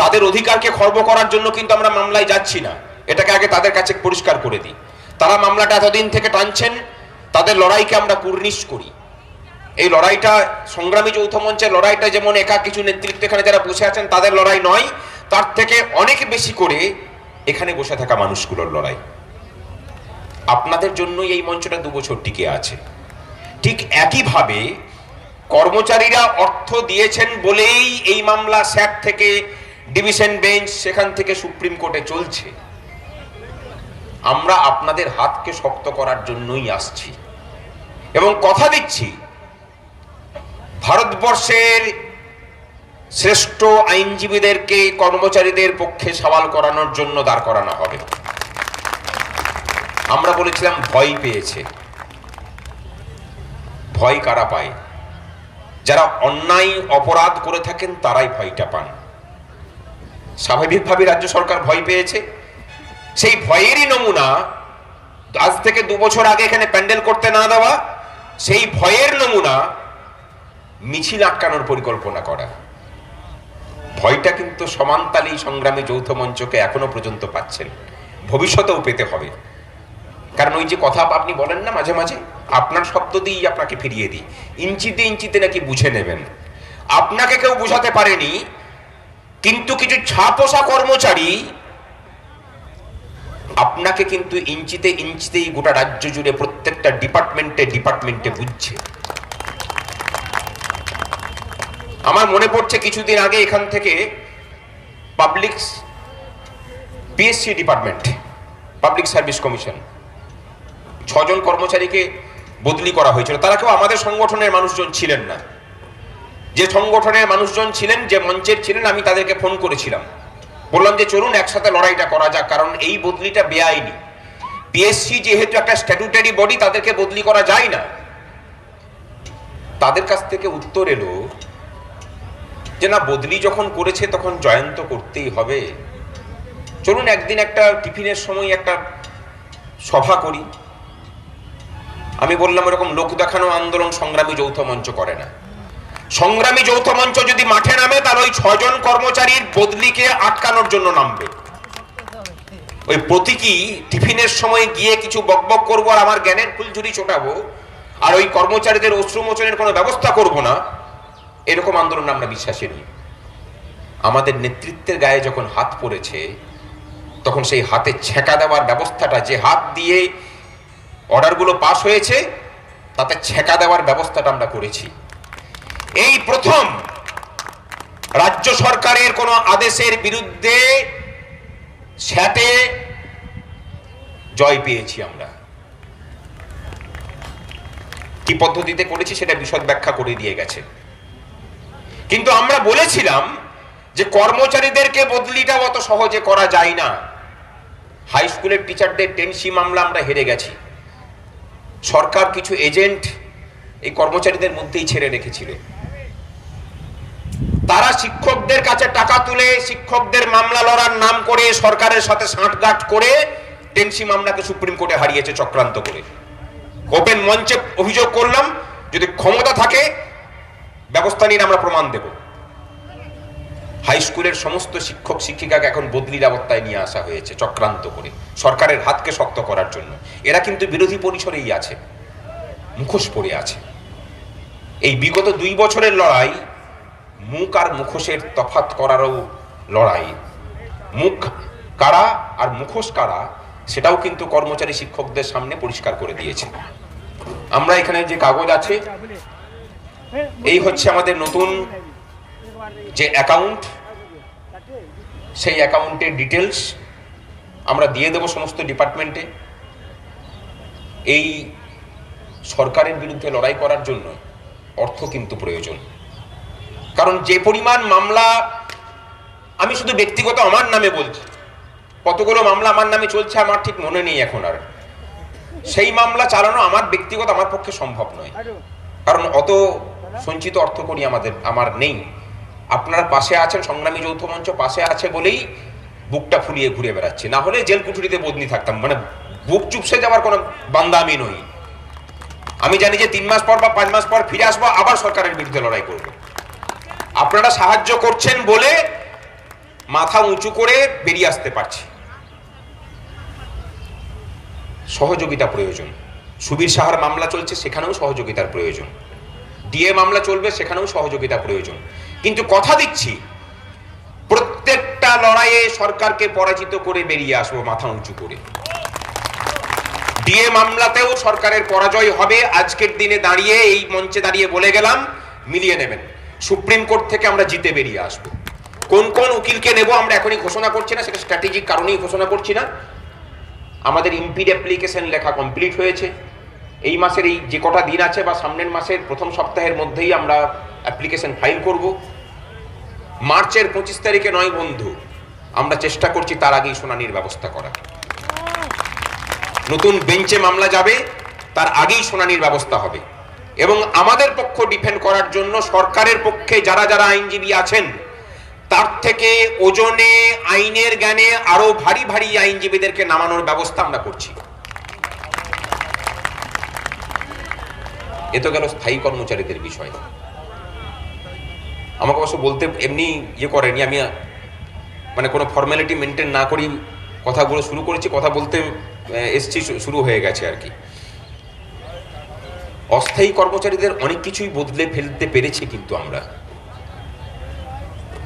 তাদের অধিকারকে খর্ব করার জন্য কিন্তু আমরা মামলায় যাচ্ছি না। এটাকে আগে তাদের কাছে পরিষ্কার করে দিই। তারা মামলাটা এতদিন থেকে টানছেন, তাদের লড়াইকে আমরা কুর্নিশ করি। এই লড়াইটা, সংগ্রামী যৌথ মঞ্চের লড়াইটা যেমন একা কিছু নেতৃত্ব এখানে যারা বসে আছেন, তাদের লড়াই নয়, তার থেকে অনেক বেশি করে এখানে বসে থাকা মানুষগুলোর লড়াই। আপনাদের জন্যই এই মঞ্চটা দু বছর টিকে আছে। ঠিক একইভাবে কর্মচারীরা অর্থ দিয়েছেন বলেই এই মামলা স্যাট থেকে ডিভিশন বেঞ্চ সেখান থেকে সুপ্রিম কোর্টে চলছে। আমরা আপনাদের হাতকে শক্ত করার জন্যই আসছি। এবং কথা দিচ্ছি, ভারতবর্ষের শ্রেষ্ঠ আইনজীবীদেরকে কর্মচারীদের পক্ষে সওয়াল করানোর জন্য দাঁড় করানো হবে। আমরা বলেছিলাম, ভয় পেয়েছে। ভয় কারা পায়? যারা অন্যায় অপরাধ করে থাকেন, তারাই ভয়টা পান। স্বাভাবিকভাবে রাজ্য সরকার ভয় পেয়েছে। সেই ভয়েরই নমুনা আজ থেকে দু বছর আগে এখানে প্যান্ডেল করতে না দেওয়া, সেই ভয়ের নমুনা মিছিল আটকানোর পরিকল্পনা করা। ভয়টা কিন্তু সমানতালী সংগ্রামী যৌথ মঞ্চকে এখনও পর্যন্ত পাচ্ছেন। ভবিষ্যতেও পেতে হবে। কারণ ওই যে কথা আপনি বলেন না মাঝে মাঝে, আপনার শব্দ দিয়েই আপনাকে ফিরিয়ে দিই। ইঞ্চিতে ইঞ্চিতে নাকি বুঝে নেবেন। আপনাকে কেউ বুঝাতে পারেনি কিন্তু কিছু ছাপোষা কর্মচারী আপনাকে কিন্তু ইঞ্চিতে ইঞ্চিতেই গোটা রাজ্য জুড়ে প্রত্যেকটা ডিপার্টমেন্টে ডিপার্টমেন্টে বুঝছে। আমার মনে পড়ছে কিছুদিন আগে এখান থেকে public PSC department, public service commission, ছজন কর্মচারীকে বদলি করা হয়েছিল। তারা কেউ আমাদের সংগঠনের মানুষজন ছিলেন না। যে সংগঠনের মানুষজন ছিলেন, যে মঞ্চের ছিলেন, আমি তাদেরকে ফোন করেছিলাম। বললাম যে চলুন একসাথে লড়াইটা করা যাক, কারণ এই বদলিটা বেআইনি। পিএসসি যেহেতু একটা স্ট্যাটুটারি বডি তাদেরকে বদলি করা যায় না। তাদের কাছ থেকে উত্তর এলো যে না, বদলি যখন করেছে তখন জয়ন্ত করতেই হবে। চলুন একদিন একটা টিফিনের সময় একটা সভা করি। আমি বললাম, এরকম লোক দেখানো আন্দোলন সংগ্রামী যৌথ মঞ্চ করে না। সংগ্রামী যৌথ মঞ্চ যদি মাঠে নামে, তাহলে ওই ছজন কর্মচারীর বদলিকে আটকানোর জন্য নামবে। ওই প্রতীকী টিফিনের সময় গিয়ে কিছু বকবক করব আর আমার জ্ঞানের ফুলঝুরি ছোটাবো আর ওই কর্মচারীদের অশ্রুমোচনের কোনো ব্যবস্থা করব না, এরকম আন্দোলন আমরা বিশ্বাসী নই। আমাদের নেতৃত্বের গায়ে যখন হাত পড়েছে, তখন সেই হাতে ছেঁকা দেওয়ার ব্যবস্থাটা, যে হাত দিয়ে অর্ডারগুলো পাশ হয়েছে, তাতে ছেঁকা দেওয়ার ব্যবস্থাটা আমরা করেছি। এই প্রথম রাজ্য সরকারের কোনো আদেশের বিরুদ্ধে স্যাটে জয় পেয়েছি আমরা। কি পদ্ধতিতে করেছি সেটা বিশদ ব্যাখ্যা করে দিয়ে গেছে। কিন্তু আমরা বলেছিলাম যে কর্মচারীদেরকে বদলিটা অত সহজে করা যায় না। হাই স্কুলের টিচারদের টেনসি মামলা আমরা হেরে গেছি। সরকার কিছু এজেন্ট এই কর্মচারীদের মধ্যেই ছেড়ে রেখেছিল। তারা শিক্ষকদের কাছে টাকা তুলে শিক্ষকদের মামলা লড়ার নাম করে সরকারের সাথে সাঁটগাঁট করে টেনসি মামলাকে সুপ্রিম কোর্টে হারিয়েছে চক্রান্ত করে। ওপেন মঞ্চে অভিযোগ করলাম, যদি ক্ষমতা থাকে, ব্যবস্থা নিয়ে আমরা প্রমাণ দেব। হাই স্কুলের সমস্ত শিক্ষক শিক্ষিকাকে এখন বদলি ব্যবস্থায় নিয়ে আসা হয়েছে চক্রান্ত করে, সরকারের হাতকে শক্ত করার জন্য। এরা কিন্তু বিরোধী পরিসরেই আছে, মুখোশ পড়ে আছে। এই বিগত দুই বছরের লড়াই মুখ আর মুখোশের তফাত করারও লড়াই। মুখ কারা আর মুখোশ কারা, সেটাও কিন্তু কর্মচারী শিক্ষকদের সামনে পরিষ্কার করে দিয়েছে। আমরা এখানে যে কাগজ আছে, এই হচ্ছে আমাদের নতুন যে অ্যাকাউন্ট, সেই অ্যাকাউন্টের ডিটেলস আমরা দিয়ে দেব সমস্ত ডিপার্টমেন্টে। এই সরকারের বিরুদ্ধে লড়াই করার জন্য অর্থ কিন্তু প্রয়োজন। কারণ যে পরিমাণ মামলা আমি শুধু ব্যক্তিগত আমার নামে বলছি, কতগুলো মামলা আমার নামে চলছে আমার ঠিক মনে নেই এখন আর। সেই মামলা চালানো আমার ব্যক্তিগত, আমার পক্ষে সম্ভব নয়। কারণ অত সঞ্চিত অর্থ করি আমাদের, আমার নেই। আপনারা পাশে আছেন, সংগ্রামী যৌথ মঞ্চ পাশে আছে বলেই বুকটা ফুলিয়ে ঘুরে বেড়াচ্ছে। না হলে জেল কুঠুরিতে বদলি থাকতাম। মানে বুক চুপসে যাওয়ার কোনো বান্দা আমি নই। আমি জানি যে তিন মাস পর বা পাঁচ মাস পর ফিরে আসব, আবার সরকারের বিরুদ্ধে লড়াই করব। আপনারা সাহায্য করছেন বলে মাথা উঁচু করে বেরিয়ে আসতে পারছি। সহযোগিতা প্রয়োজন। সুবীর সাহার মামলা চলছে, সেখানেও সহযোগিতার প্রয়োজন। ডিএ মামলা চলবে, সেখানেও সহযোগিতা প্রয়োজন। কিন্তু কথা দিচ্ছি, প্রত্যেকটা লড়াইয়ে সরকারকে পরাজিত করে বেরিয়ে আসব মাথা উঁচু করে। ডিএ মামলাতেও সরকারের পরাজয় হবে। আজকের দিনে দাঁড়িয়ে, এই মঞ্চে দাঁড়িয়ে বলে গেলাম, মিলিয়ে নেবেন। সুপ্রিম কোর্ট থেকে আমরা জিতে বেরিয়ে আসব। কোন কোন উকিলকে নেব আমরা এখনই ঘোষণা করছি না সেটা স্ট্র্যাটেজিক কারণেই ঘোষণা করছি না। আমাদের ইম্পিড অ্যাপ্লিকেশন লেখা কমপ্লিট হয়েছে। এই মাসের এই যে কটা দিন আছে বা সামনের মাসের প্রথম সপ্তাহের মধ্যেই আমরা অ্যাপ্লিকেশন ফাইল করব। মার্চের পঁচিশ তারিখে নয় বন্ধু আমরা চেষ্টা করছি তার আগেই শুনানির ব্যবস্থা করা নতুন বেঞ্চে মামলা যাবে তার আগেই শুনানির ব্যবস্থা হবে। এবং আমাদের পক্ষ ডিফেন্ড করার জন্য সরকারের পক্ষে যারা যারা আইনজীবী আছেন, তার থেকে ওজনে, আইনের জ্ঞানে আরও ভারী ভারী আইনজীবীদেরকে নামানোর ব্যবস্থা আমরা করছি। এ তো গেল স্থায়ী কর্মচারীদের বিষয়। আমাকে অবশ্য বলতে এমনি ইয়ে করেনি, আমি মানে কোনো ফর্ম্যালিটি মেনটেন না করি কথাগুলো শুরু করেছি, কথা বলতে এসছি শুরু হয়ে গেছে আর কি। অস্থায়ী কর্মচারীদের অনেক কিছুই বদলে ফেলতে পেরেছি কিন্তু আমরা।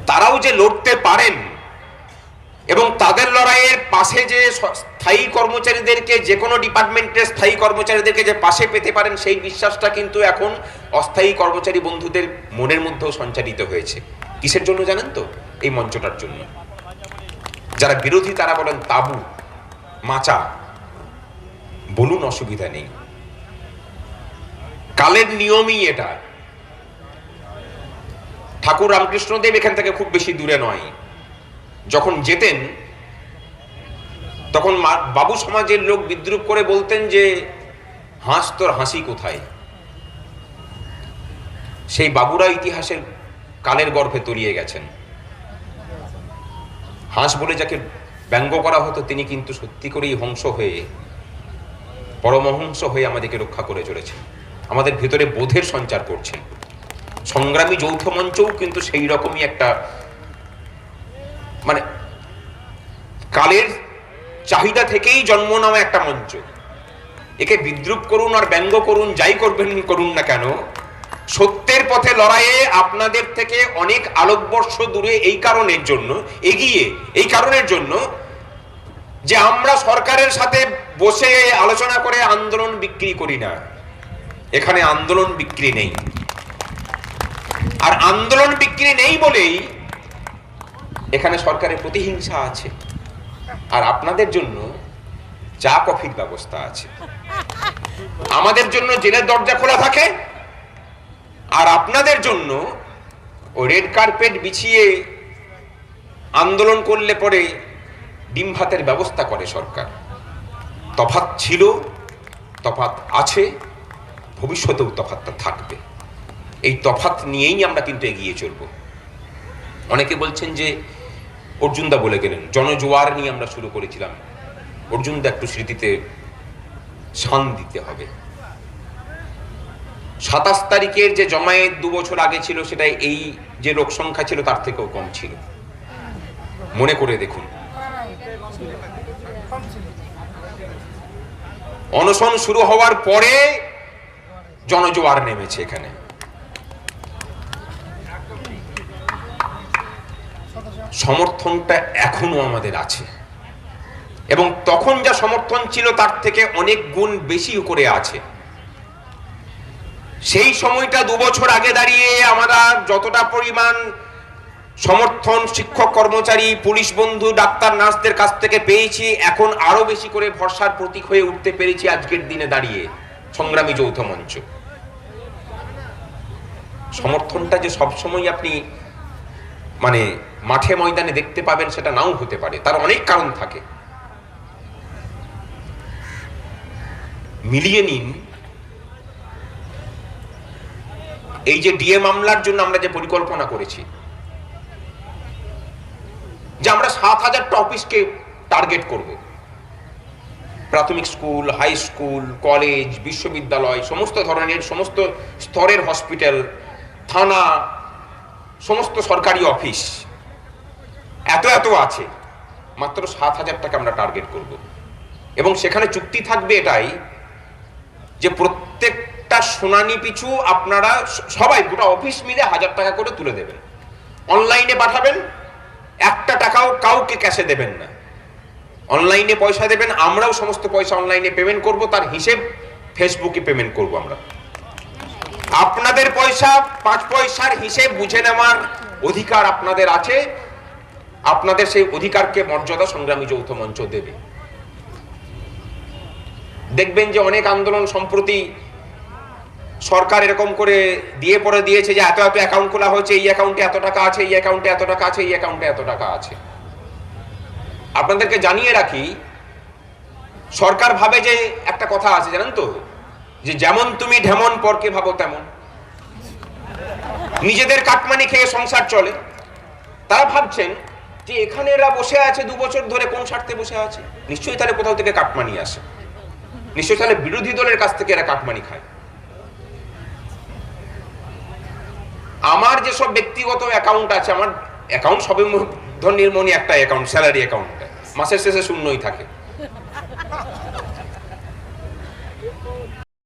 তারাও যে লড়তে পারেন এবং তাদের লড়াইয়ের পাশে যে স্থায়ী কর্মচারীদেরকে, যে কোনো ডিপার্টমেন্টের স্থায়ী কর্মচারীদেরকে যে পাশে পেতে পারেন, সেই বিশ্বাসটা কিন্তু এখন অস্থায়ী কর্মচারী বন্ধুদের মনের মধ্যেও সঞ্চারিত হয়েছে। কিসের জন্য জানেন তো? এই মঞ্চটার জন্য। যারা বিরোধী তারা বলেন, তাবু, মাচা, বলুন অসুবিধা নেই। কালের নিয়মই এটা। ঠাকুর রামকৃষ্ণদেব এখান থেকে খুব বেশি দূরে নয়। যখন যেতেন, তখন বাবু সমাজের লোক বিদ্রুপ করে বলতেন যে, হাঁস তোর হাসি কোথায়? সেই বাবুরা ইতিহাসের কালের গর্ভে তলিয়ে গেছেন। হাঁস বলে যাকে ব্যঙ্গ করা হতো, তিনি কিন্তু সত্যি করেই হংস হয়ে, পরমহংস হয়ে আমাদেরকে রক্ষা করে চলেছেন। আমাদের ভেতরে বোধের সঞ্চার করছেন সংগ্রামী যৌথ মঞ্চও কিন্তু সেই রকমই একটা মানে কালের চাহিদা থেকেই জন্ম নেওয়া একটা মঞ্চ। একে বিদ্রুপ করুন আর ব্যঙ্গ করুন, যাই করবেন, করুন না কেন, সত্যের পথে লড়াইয়ে আপনাদের থেকে অনেক আলোকবর্ষ দূরে এই কারণের জন্য, এগিয়ে এই কারণের জন্য যে আমরা সরকারের সাথে বসে আলোচনা করে আন্দোলন বিক্রি করি না। এখানে আন্দোলন বিক্রি নেই। আর আন্দোলন বিক্রি নেই বলেই এখানে সরকারের প্রতিহিংসা আছে। আর আপনাদের জন্য চা কফির ব্যবস্থা আছে। আমাদের জন্য জেলের দরজা খোলা থাকে। আর আপনাদের জন্য ও রেড কার্পেট বিছিয়ে আন্দোলন করলে পরে ডিম ভাতের ব্যবস্থা করে সরকার। তফাত ছিল তফাত আছে। ভবিষ্যতেও তফাতটা থাকবে। এই তফাত নিয়েই আমরা কিন্তু এগিয়ে চলব। অনেকে বলছেন যে অর্জুনদা বলে গেলেন, জনজোয়ার নিয়ে আমরা শুরু করেছিলাম। অর্জুনদা একটু স্মৃতিতে শান দিতে হবে। সাতাশ তারিখের যে জমায়েত দু বছর আগে ছিল সেটা এই যে লোক সংখ্যা ছিল, তার থেকেও কম ছিল। মনে করে দেখুন। অনশন শুরু হওয়ার পরে জনজোয়ার নেমেছে এখানে। সমর্থনটা এখনও আমাদের আছে। এবং তখন যা সমর্থন ছিল তার থেকে অনেক গুণ বেশি করে আছে। সেই সময়টা দু বছর আগে দাঁড়িয়ে আমরা যতটা পরিমাণ সমর্থন, শিক্ষক, কর্মচারী, পুলিশ বন্ধু, ডাক্তার, নার্সদের কাছ থেকে পেয়েছি, এখন আরও বেশি করে ভরসার প্রতীক হয়ে উঠতে পেরেছি আজকের দিনে দাঁড়িয়ে সংগ্রামী যৌথ মঞ্চ। সমর্থনটা যে সবসময় আপনি মানে মাঠে ময়দানে দেখতে পাবেন সেটা নাও হতে পারে, তার অনেক কারণ থাকে। মিলিয়ে নিন, এই যে ডিএ মামলার জন্য আমরা যে পরিকল্পনা করেছি, যে আমরা সাত হাজারটা অফিসকে টার্গেট করব। প্রাথমিক স্কুল, হাই স্কুল, কলেজ, বিশ্ববিদ্যালয়, সমস্ত ধরনের, সমস্ত স্তরের হসপিটাল থানা, সমস্ত সরকারি অফিস, এত এত আছে, মাত্র সাত হাজার টাকা আমরা টার্গেট করব। এবং সেখানে চুক্তি থাকবে এটাই যে প্রত্যেকটা শুনানি পিছু আপনারা সবাই গোটা অফিস মিলে হাজার টাকা করে তুলে দেবেন। অনলাইনে পাঠাবেন, একটা টাকাও কাউকে ক্যাশে দেবেন না। অনলাইনে পয়সা দেবেন, আমরাও সমস্ত পয়সা অনলাইনে পেমেন্ট করব, তার হিসেব ফেসবুকে পেমেন্ট করব আমরা। আপনাদের পয়সা, পাঁচ পয়সার হিসেব বুঝে নেওয়ার অধিকার আপনাদের আছে। আপনাদের সেই অধিকারকে মর্যাদা সংগ্রামী যৌথ মঞ্চ দেবে। দেখবেন যে অনেক আন্দোলন সম্প্রতি সরকার এরকম করে দিয়ে পরে দিয়েছে যে এত এত অ্যাকাউন্ট খোলা হয়েছে, এই অ্যাকাউন্টে এত টাকা আছে, এই অ্যাকাউন্টে এত টাকা আছে, এই অ্যাকাউন্টে এত টাকা আছে। আপনাদেরকে জানিয়ে রাখি, সরকার ভাবে যে একটা কথা আছে, জানেন তো? যে যেমন তুমি ঢেমন, পরকে ভাবো তেমন। নিজেদের কাটমানি খেয়ে সংসার চলে। তারা ভাবছেন যে এখানে এরা বসে আছে দু বছর ধরে, কোন স্বার্থে বসে আছে? নিশ্চয়ই তাহলে কোথাও থেকে কাটমানি আসে। নিশ্চয়ই তাহলে বিরোধী দলের কাছ থেকে এরা কাটমানি খায়। আমার যেসব ব্যক্তিগত অ্যাকাউন্ট আছে, আমার অ্যাকাউন্ট সবে ধর নির্মণী একটা অ্যাকাউন্ট স্যালারি অ্যাকাউন্ট মাসের শেষে শূন্যই থাকে।